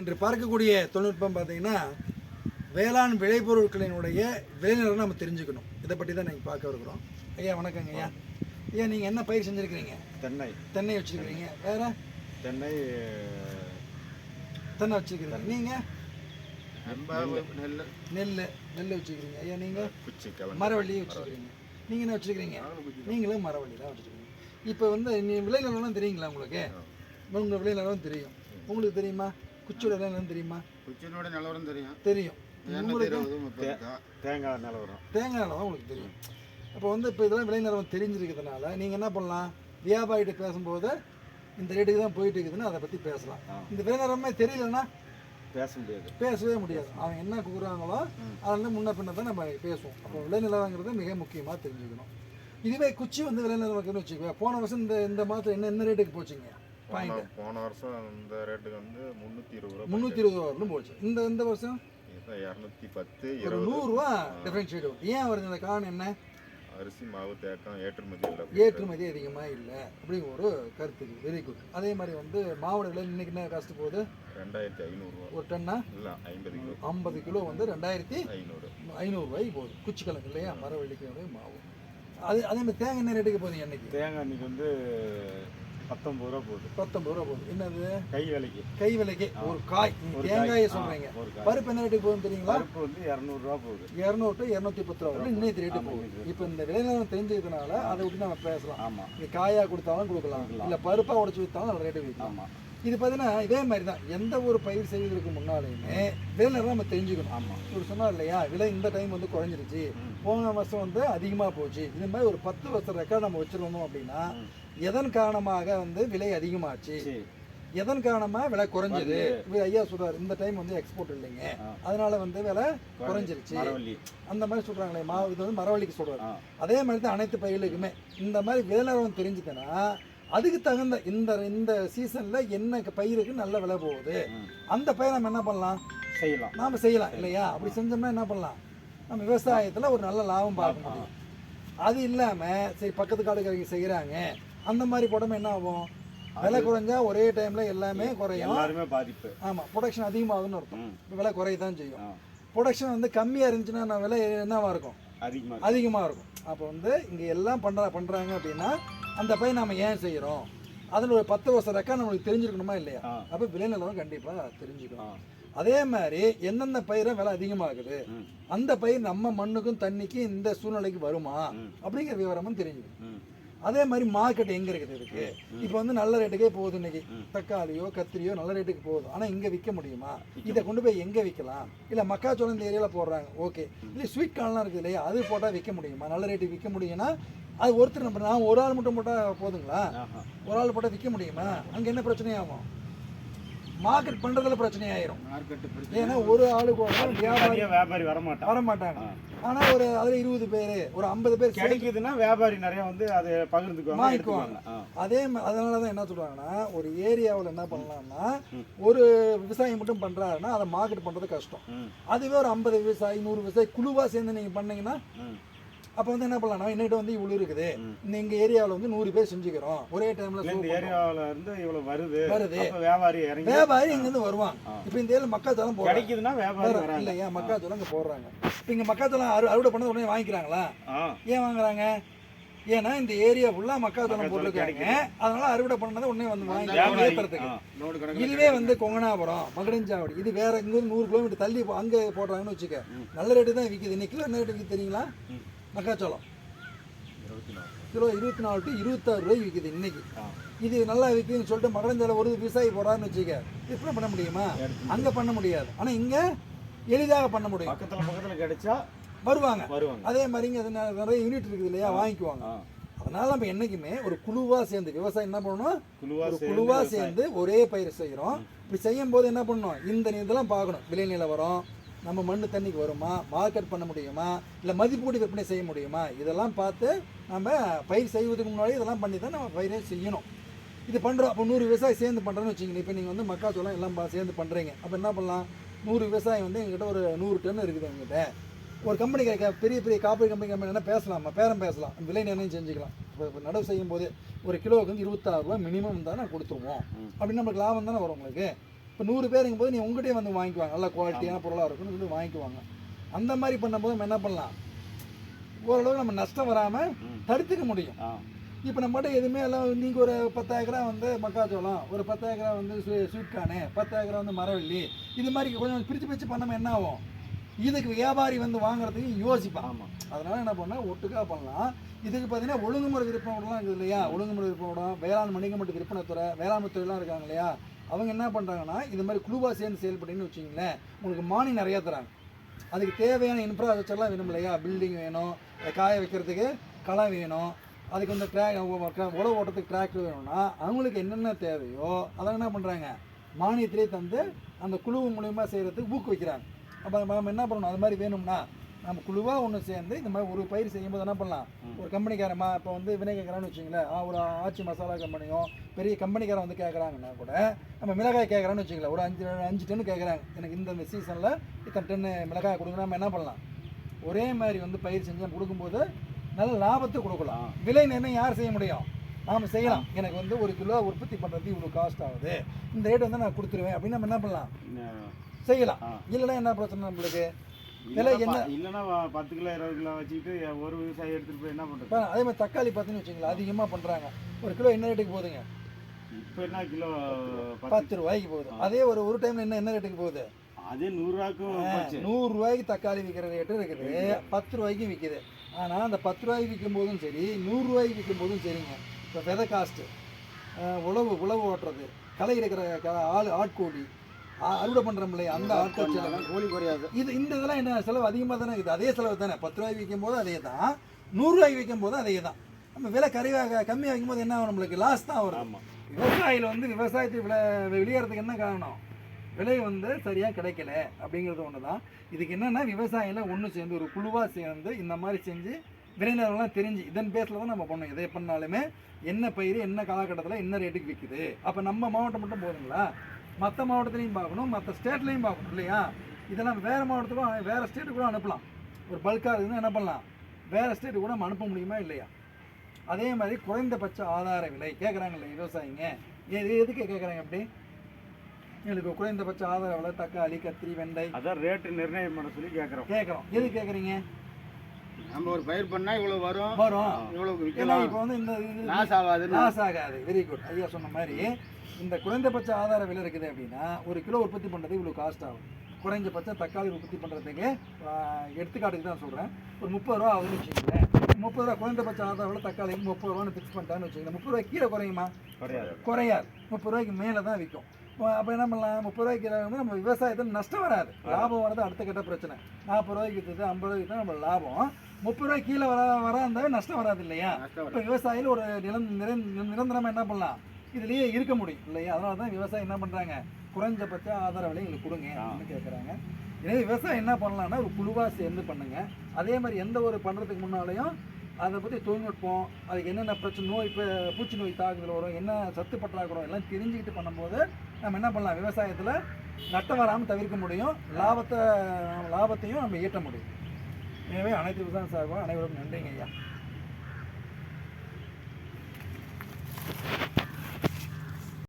இன்று பார்க்கக்கூடிய தொழில்நுட்பம் பார்த்தீங்கன்னா வேளாண் விளைபொருட்களினுடைய விளைநிலம் நம்ம தெரிஞ்சுக்கணும். இதை பற்றி தான் நீங்கள் பார்க்க இருக்கிறோம். ஐயா வணக்கங்க ஐயா. ஐயா நீங்கள் என்ன பயிர் செஞ்சுருக்கிறீங்க? தென்னை. தென்னை வச்சுருக்கிறீங்க. வேற? தென்னை தென்னை வச்சுருக்கிறீங்க. நீங்கள் நெல் நெல் நெல் வச்சுருக்கிறீங்க. ஐயா நீங்கள் குச்சி கிழங்கு மரவள்ளி வச்சுருக்கிறீங்க. நீங்கள் என்ன வச்சுருக்கிறீங்க? நீங்களும் மரவள்ளி தான் வச்சுருக்கீங்க. இப்போ வந்து நீ விளைநிலம்லாம் தெரியுங்களா உங்களுக்கு? உங்கள் விளைநிலம் தெரியும். உங்களுக்கு தெரியுமா? குச்சியோட விளைநிலம் தெரியுமா? குச்சினோட நிலவரம் தெரியும். தெரியும். தேங்காய் நிலவரம் தேங்காய் தான் உங்களுக்கு தெரியும். அப்போ வந்து இப்போ இதெல்லாம் விளைநிலம் தெரிஞ்சிருக்கிறதுனால நீங்கள் என்ன பண்ணலாம்? வியாபாரிகிட்ட பேசும்போது இந்த ரேட்டுக்கு தான் போயிட்டு இருக்குதுன்னு அதை பற்றி பேசலாம். இந்த விளைநிலமே தெரியலன்னா பேச முடியாது. பேசவே முடியாது. அவங்க என்ன கூறுறாங்களோ அதில் முன்ன பின்ன தான் நம்ம பேசுவோம். அப்போ விளைநிலங்கிறது மிக முக்கியமாக தெரிஞ்சுக்கணும். இதுவே குச்சி வந்து விளைநிலம் வச்சுக்கோ போன வருஷம் இந்த இந்த மாதம் என்ன என்ன ரேட்டுக்கு போச்சுங்க? பாயிண்ட். போன- வருஷம் இந்த ரேட்டுக்கு வந்து முந்நூற்றி இருபது ரூபா முந்நூற்றி இருபது ரூபா வரலும் போச்சு. இந்த இந்த வருஷம்? இரநூத்தி பத்து ஒரு நூறுரூவா டிஃப்ரென்ஷியேட் ஏன் வருது? இந்த காரணம் என்ன? அரிசி மாவு தேக்கம் ஏற்றுமதி இல்லை. ஏற்றுமதி அதிகமாக இல்லை. அப்படிங்கிற ஒரு கருத்து வெரி குட் அதே மாதிரி வந்து மாவோட விலை இன்னைக்கு என்ன காஸ்ட் போகுது? ரெண்டாயிரத்தி ஐநூறுரூவா ஒரு டன்னா? இல்லை ஐம்பது கிலோ. ஐம்பது கிலோ வந்து ரெண்டாயிரத்தி ஐநூறு. ஐநூறுரூவாய்க்கு போகுது. குச்சிக்கிழங்கு இல்லையா? மரவள்ளிக்கிழங்கு மாவு. அது அதே மாதிரி தேங்காய் என்ன ரேட்டுக்கு போகுது என்னைக்கு தேங்காய் இன்னைக்கு வந்து பத்தொம்பது ரூபா போகுது. பத்தொம்பது ரூபா போகுது. என்னது? கை விலைக்கு. கை விலைக்கு? ஒரு காய். தேங்காயை சொல்கிறீங்க பருப்பு என்ன ரேட்டுக்கு போகுதுன்னு தெரியுங்களா? பருப்பு வந்து இரநூறுவா போகுது. இரநூறு டு இரநூத்தி பத்து ரூபா இன்னைக்கு ரேட்டு ஆமா, போகுது. இப்போ இந்த விளைநிலம் தெரிஞ்சதுனால அதை விட்டு நம்ம பேசலாம். ஆமாம் இது காயாக கொடுத்தாலும் கொடுக்கலாம். இல்லை பருப்பாக உடச்சி விற்றாலும் நல்ல ரேட்டு விற்கலாம் ஆமாம் இது பார்த்தீங்கன்னா இதே மாதிரி தான் எந்த ஒரு பயிர் செய்வதற்கு முன்னாலேயுமே விலை நம்ம தெரிஞ்சுக்கணும். ஆமாம் இவர் சொன்னார் இல்லையா? விலை இந்த டைம் வந்து குறைஞ்சிருச்சு. போன வருஷம் வந்து அதிகமாக போச்சு. இது மாதிரி ஒரு பத்து வருஷம் ரெக்கார்ட் நம்ம வச்சிருந்தோம் அப்படின்னா எதன் காரணமாக வந்து விலை அதிகமாச்சு? எதன் காரணமாக விலை குறைஞ்சது? இவர் ஐயா சொல்றாரு இந்த டைம் வந்து எக்ஸ்போர்ட் இல்லைங்க. அதனால வந்து விலை குறைஞ்சிருச்சு. அந்த மாதிரி சொல்றாங்களே மா இது வந்து மரவள்ளிக்கு சொல்றாரு. அதே மாதிரி தான் அனைத்து பயிர்களுக்குமே. இந்த மாதிரி விளைநிலம் தெரிஞ்சுதுன்னா அதுக்கு தகுந்த இந்த இந்த சீசன்ல என்ன பயிருக்கு நல்ல விலை போகுது. அந்த பயிர் நம்ம என்ன பண்ணலாம்? செய்யலாம். நாம செய்யலாம் இல்லையா? அப்படி செஞ்சோம்னா என்ன பண்ணலாம்? நம்ம விவசாயத்துல ஒரு நல்ல லாபம் பார்க்க முடியும். அது இல்லாம சரி பக்கத்து காடுக்காரங்க செய்யறாங்க. அந்த மாதிரி போட்டோம்னா என்ன ஆகும்? விலை குறைஞ்சா ஒரே டைம்ல எல்லாமே குறையும். எல்லாருமே பாதிப்பு. ஆமா ப்ரொடக்ஷன் அதிகமாகுதுன்னு அர்த்தம். விலை குறையதான் செய்யும். ஆ. ப்ரொடக்ஷன் வந்து கம்மியா இருந்துச்சுன்னா நான் விலை என்னவா இருக்கும்? அதிகமாக அதிகமாக இருக்கும். அப்போ வந்து இங்கே எல்லாம் பண்ணுறா பண்ணுறாங்க அப்படின்னா அந்த பையன் நம்ம ஏன் செய்கிறோம் அதில் ஒரு பத்து வருஷம் ரெக்கா நம்மளுக்கு தெரிஞ்சிருக்கணுமா இல்லையா. அப்போ விளைநிலம் கண்டிப்பாக ஆ. தெரிஞ்சுக்கணும் அதே மாதிரி எந்தெந்த பயிரை விலை அதிகமாகுது அந்த பயிர் நம்ம மண்ணுக்கும் தண்ணிக்கும் இந்த சூழ்நிலைக்கு வருமா. அப்படிங்கிற விவரமும் தெரிஞ்சுக்கணும் அதே மாதிரி மார்க்கெட் எங்கே இருக்குது இதுக்கு? இப்போ வந்து நல்ல ரேட்டுக்கே போகுது இன்னைக்கு. தக்காளியோ கத்திரியோ நல்ல ரேட்டுக்கு போகுது. ஆனால் இங்கே விற்க முடியுமா? இதை கொண்டு போய் எங்கே விற்கலாம் இல்லை மக்காச்சோளம் இந்த ஏரியாவில் போடுறாங்க. ஓகே. இல்லை ஸ்வீட் கார்ன்லாம் இருக்குது இல்லையா? அது போட்டால் விற்க முடியுமா? நல்ல ரேட்டுக்கு விற்க முடியும்னா அது ஒருத்தர் நம்ம நான் ஒரு ஆள் மட்டும் போட்டால் போதுங்களா? ஒரு ஆள் போட்டால் விற்க முடியுமா? அங்கே என்ன பிரச்சனையாகும்? மார்க்கெட் பண்ணுறதுல பிரச்சனையாயிரும். மார்க்கெட்டு ஏன்னா ஒரு ஆளு கூட வியாபாரி பிரச்சனை வியாபாரி வர மாட்டான் வர மாட்டாங்க ஆனால் ஒரு அதில் இருபது பேர் ஒரு ஐம்பது பேர் கிடைக்குதுன்னா வியாபாரி நிறைய வந்து அதை பகிர்ந்துக்குவாங்க வாங்கிக்குவாங்க. அதே அதனால தான் என்ன சொல்றாங்கன்னா ஒரு ஏரியாவில் என்ன பண்ணலாம்னா ஒரு விவசாயம் மட்டும் பண்றாருன்னா அதை மார்க்கெட் பண்றது கஷ்டம். அதுவே ஒரு ஐம்பது விவசாயி நூறு விவசாயி குழுவா சேர்ந்து நீங்க பண்ணீங்கன்னா அப்போ வந்து என்ன பண்ணலாம் என்கிட்ட வந்து இவ்வளோ இருக்குது. இந்த எங்க ஏரியாவில் வந்து நூறு பேர் செஞ்சுக்கிறோம். ஒரே டைம்ல இந்த ஏரியாவுல இருந்து இவ்வளவு வருது. வருது. அப்ப வியாபாரி இறங்கி வியாபாரி இங்கேருந்து வருவாங்க ஆ. இப்போ இந்த ஏரியா மக்காச்சோளம் போடுறாங்க. கிடைக்குதுன்னா வியாபாரி வேற- வராங்க. இல்லையா? மக்காச்சோளம் இங்கே போடுறாங்க. இப்போ இங்கே மக்காச்சோளம் அறு அறுவடை பண்ணது உடனே வாங்கிக்கிறாங்களா? ஏன் வாங்குறாங்க? ஏன்னா இந்த ஏரியா ஃபுல்லாக மக்காச்சோளம் போட்டிருக்காங்க. அதனால அறுவடை பண்ணதை உடனே வந்து வாங்கி ஏற்றுறதுக்கு இதுவே வந்து கொங்கனாபுரம் மகடஞ்சாவடி. இது வேற இங்கிருந்து நூறு கிலோமீட்டர் தள்ளி அங்க போடுறாங்கன்னு வச்சுக்க. நல்ல ரேட்டு தான் விற்கிது இன்னைக்கு கிலோ என்ன ரேட்டு விற்கிது தெரியுங்களா. மக்காச்சோளம். கிலோ இருபத்தி நாலு டு இருபத்தாறு ரூபாய் விற்கிது இன்னைக்கு. இது நல்லா விற்குதுன்னு சொல்லிட்டு மகடஞ்சால ஒரு விவசாயி போடுறாருன்னு வச்சுக்க விற்பனை பண்ண முடியுமா? அங்க பண்ண முடியாது. ஆனா இங்க எளிதாக பண்ண முடியும். பக்கத்துல பக்கத்துல கிடைச்சா வருவாங்க. வருவாங்க. அதே மாதிரி இங்க நிறைய யூனிட் இருக்குது இல்லையா? வாங்கிக்குவாங்க. அதனால நம்ம என்னைக்குமே ஒரு குழுவா சேர்ந்து விவசாயம் என்ன பண்ணணும்? ஒரு சேர்ந்து குழுவா விவசாயம். சேர்ந்து ஒரே பயிர் செய்கிறோம் இப்படி செய்யும் போது என்ன பண்ணணும்? இந்த இதெல்லாம் பார்க்கணும். விலை நிலவரம் நம்ம மண்ணு தண்ணிக்கு வருமா? மார்க்கெட் பண்ண முடியுமா? இல்லை மதிப்பூடி விற்பனை செய்ய முடியுமா? இதெல்லாம் பார்த்து நம்ம பயிர் செய்வதுக்கு முன்னாடி இதெல்லாம் பண்ணி தான் நம்ம பயிரே செய்யணும். இது பண்ணுறோம் அப்போ நூறு விவசாயி சேர்ந்து பண்ணுறோன்னு வச்சுக்கோங்க. இப்போ நீங்கள் வந்து மக்காச்சோளம் எல்லாம் பா- சேர்ந்து பண்ணுறீங்க அப்போ என்ன பண்ணலாம்? நூறு விவசாயி வந்து எங்ககிட்ட ஒரு நூறு டன் இருக்குது எங்ககிட்ட ஒரு கம்பெனி பெரிய பெரிய காப்பீடு கம்பெனி கம்பெனி என்ன பேசலாமா? பேரம் பேசலாம். விலை நிர்ணயம் செஞ்சுக்கலாம். இப்போ நடவு செய்யும் போது ஒரு கிலோவுக்கு வந்து இருபத்தாறு ரூபா மினிமம் தானே கொடுத்துருவோம். அப்படின்னு நமக்கு லாபம் தானே வரும் உங்களுக்கு? இப்போ நூறு பேருங்கும் போது நீ உங்ககிட்டயே வந்து வாங்கிக்குவாங்க. நல்ல குவாலிட்டியான பொருளாக இருக்கும்னு சொல்லி வாங்கிக்குவாங்க. அந்த மாதிரி பண்ணும்போது நம்ம என்ன பண்ணலாம்? ஓரளவு நம்ம நஷ்டம் வராமல். தடுத்துக்க முடியும். இப்போ நம்மகிட்ட எதுவுமே எல்லாம் நீங்கள் ஒரு பத்து ஏக்கரா வந்து மக்காச்சோளம் ஒரு பத்து ஏக்கரா வந்து ஸ்வீ- ஸ்வீட் கார்னு பத்து ஏக்கரா வந்து மரவள்ளி இது மாதிரி கொஞ்சம் பிரித்து பிரித்து பண்ணாமல் என்ன ஆகும்? இதுக்கு வியாபாரி வந்து வாங்குறதுக்கு யோசிப்பான். ஆமாம் அதனால என்ன பண்ணா ஒட்டுக்கா பண்ணலாம். இதுக்கு பார்த்தீங்கன்னா ஒழுங்குமுறை விற்பனை கூடலாம் இருக்குது இல்லையா? ஒழுங்குமுறை விற்பனை கூடம் வேளாண் மற்றும் விற்பனை துறை வேளாண்மை துறையெல்லாம் இருக்காங்க இல்லையா? அவங்க என்ன பண்ணுறாங்கன்னா இது மாதிரி குழுவாக சேர்ந்து செயல்படுன்னு வச்சிங்களேன் உங்களுக்கு மானி நிறையா தராங்க. அதுக்கு தேவையான இன்ஃப்ராஸ்ட்ரக்சர்லாம் வேணும் இல்லையா? பில்டிங் வேணும் காய வைக்கிறதுக்கு களை வேணும் அதுக்கு வந்து ட்ராக் உழவு ஓட்டத்துக்கு டிராக்டர் வேணும்னா அவங்களுக்கு என்னென்ன தேவையோ அதெல்லாம் என்ன பண்ணுறாங்க மானியத்திலே தந்து அந்த குழு மூலியமாக செய்கிறதுக்கு ஊக்குவிக்கிறாங்க. அப்போ நம்ம என்ன பண்ணணும்? அது மாதிரி வேணும்னா நம்ம குழுவாக ஒன்று சேர்ந்து இந்த மாதிரி ஒரு பயிர் செய்யும்போது என்ன பண்ணலாம்? ஒரு கம்பெனிக்காரமா இப்போ வந்து வினை கேட்குறான்னு வச்சுங்களேன் ஒரு ஆச்சி மசாலா கம்பெனியோ பெரிய கம்பெனிக்காரன் வந்து கேட்குறாங்கன்னா கூட நம்ம மிளகாய் கேட்குறான்னு வச்சுங்களேன் ஒரு அஞ்சு அஞ்சு டன்னு கேட்குறாங்க எனக்கு இந்த சீசனில் இத்தனை டன்னு மிளகாய் கொடுங்க நம்ம என்ன பண்ணலாம்? ஒரே மாதிரி வந்து பயிர் செஞ்சு கொடுக்கும்போது நல்ல லாபத்தை கொடுக்கலாம். விலை நிர்ணயம் யார் செய்ய முடியும்? நாம் செய்யலாம். எனக்கு வந்து ஒரு கிலோ உற்பத்தி பண்ணுறது இவ்வளோ காஸ்ட் ஆகுது. இந்த ரேட் வந்து நான் கொடுத்துருவேன். அப்படின்னு நம்ம என்ன பண்ணலாம்? செய்யலாம். இல்லைன்னா என்ன பிரச்சனை நம்மளுக்கு? விலை என்ன? இல்லைன்னா பத்து கிலோ இருபது கிலோ வச்சுக்கிட்டு ஒரு விவசாயி எடுத்துட்டு போய் என்ன இப்போ அதே மாதிரி தக்காளி பார்த்தீங்கன்னு வச்சுங்களேன் அதிகமாக பண்ணுறாங்க ஒரு கிலோ என்ன ரேட்டுக்கு போகுதுங்க? இப்போ என்ன கிலோ பத்து? ரூபாய்க்கு போகுது. அதே ஒரு ஒரு டைம்ல என்ன என்ன ரேட்டுக்கு போகுது? அதே நூறுரூவாக்கும் போச்சு. நூறு ரூபாய்க்கு தக்காளி விற்கிற ரேட்டு இருக்குது. பத்து ரூபாய்க்கு விற்கிது ஆனால் அந்த பத்து ரூபாய்க்கு விற்கும் போதும் சரி நூறு ரூபாய்க்கு விற்கும் போதும் சரிங்க. இப்போ விதை காஸ்ட்டு உழவு உழவு ஓட்டுறது களை இருக்கிற க- ஆள் ஆட்கூலி அறுவடை பண்ணுறோம் இல்லையா? அந்த ஆட்கள் செலவு கோழி குறையாது. இது இந்த இதெல்லாம் என்ன செலவு அதிகமாக தானே இருக்குது? அதே செலவு தானே? பத்து ரூபாய்க்கு விற்கும் போது அதே தான். நூறுரூவாய்க்கு விற்கும் போது அதே தான். நம்ம விலை கறிவாக கம்மியாக வைக்கும் போது என்ன ஆகும் நம்மளுக்கு? லாஸ் தான் வரும். ஆமாம் விவசாயிகள் வந்து விவசாயத்தை விளை வெளியேறதுக்கு என்ன காரணம்? விலை வந்து சரியாக கிடைக்கல அப்படிங்கிறது ஒன்று தான். இதுக்கு என்னென்னா விவசாயிகள் ஒன்று சேர்ந்து ஒரு குழுவாக சேர்ந்து இந்த மாதிரி செஞ்சு விளைநிலங்கள்லாம் தெரிஞ்சு இதன் பேஸில் தான் நம்ம பண்ணணும் எதை பண்ணாலுமே என்ன பயிர் என்ன காலகட்டத்தில் என்ன ரேட்டுக்கு விற்குது அப்போ நம்ம மாவட்டம் மட்டும் போதுங்களா? மற்ற மாவட்டத்துலையும் பார்க்கணும் மற்ற ஸ்டேட்லேயும் பார்க்கணும் இல்லையா? இதெல்லாம் வேறு மாவட்டத்துக்கும் வேறு ஸ்டேட்டுக்கு கூட அனுப்பலாம். ஒரு பல்காக இருக்குதுன்னா என்ன பண்ணலாம்? வேறு ஸ்டேட்டுக்கு கூட நம்ம அனுப்ப முடியுமா இல்லையா? அதே மாதிரி குறைந்தபட்ச ஆதார விலை கேட்குறாங்கல்ல விவசாயிங்க? எது எதுக்கு கேட்குறாங்க அப்படி? எங்களுக்கு குறைந்தபட்ச ஆதார விலை தக்காளி கத்திரி வெண்டை. அதான் ரேட்டு நிர்ணயம் பண்ண சொல்லி கேட்குறோம் கேட்குறோம் எது கேட்குறீங்க நம்ம ஒரு பயிர் பண்ணா இவ்வளவு வரும் வரும். விற்கலாம் இப்போ வந்து இந்த இது லாஸ் ஆகாதுன்னு. லாஸ் ஆகாது. வெரி குட் ஐயா சொன்ன மாதிரி இந்த குறைந்தபட்ச ஆதார விலை இருக்குது அப்படின்னா ஒரு கிலோ உற்பத்தி பண்ணுறது இவ்வளோ காஸ்ட் ஆகும். குறைஞ்சபட்சம் தக்காளி உற்பத்தி பண்ணுறதுக்கு எடுத்துக்காட்டுக்கு தான் சொல்கிறேன் ஒரு முப்பது ரூபா ஆகுதுன்னு வச்சுக்கோங்களேன். முப்பது ரூபா குறைந்தபட்ச ஆதார விலை தக்காளிக்கு முப்பது ரூபான்னு ஃபிக்ஸ் பண்ணிட்டான்னு வச்சுக்கோங்களேன் முப்பது ரூபாய் கீழே குறையுமா? குறையாது. குறையாது. முப்பது ரூபாய்க்கு மேலே தான் விற்கும். அப்போ என்ன பண்ணலாம்? முப்பது ரூபாய்க்கு கீழே வந்து நம்ம விவசாயத்தில் நஷ்டம் வராது. லாபம் வரது அடுத்த கட்ட பிரச்சனை. நாற்பது ரூபாய்க்கு விற்றுது ஐம்பது ரூபாய்க்கு தான் நம்ம லாபம். முப்பது ரூபாய்க்கு கீழே வர வர இருந்தாவே நஷ்டம் வராது இல்லையா? இப்போ விவசாயிகள் ஒரு நிலம் நிரந் நிரந்தரமாக என்ன பண்ணலாம்? இதுலேயே இருக்க முடியும். இல்லையா? அதனால தான் விவசாயம் என்ன பண்ணுறாங்க குறைஞ்சபட்ச ஆதார விலை எங்களுக்கு கொடுங்க அப்படின்னு கேட்குறாங்க எனவே விவசாயம் என்ன பண்ணலாம்னா ஒரு குழுவாக சேர்ந்து பண்ணுங்க. அதே மாதிரி எந்த ஒரு பண்ணுறதுக்கு முன்னாலேயும் அதை பற்றி தொழில்நுட்பம் அதுக்கு என்னென்ன பிரச்சனை நோய் இப்போ பூச்சி நோய் தாக்குதல் வரும் என்ன சத்து பற்றாக்குறை எல்லாம் தெரிஞ்சுக்கிட்டு பண்ணும்போது நம்ம என்ன பண்ணலாம்? விவசாயத்தில் நட்டம் வராமல் தவிர்க்க முடியும். லாபத்தை லாபத்தையும் நம்ம ஈட்ட முடியும். எனவே அனைத்து விவசாயம் சார்பாக அனைவருக்கும் நன்றிங்க ஐயா.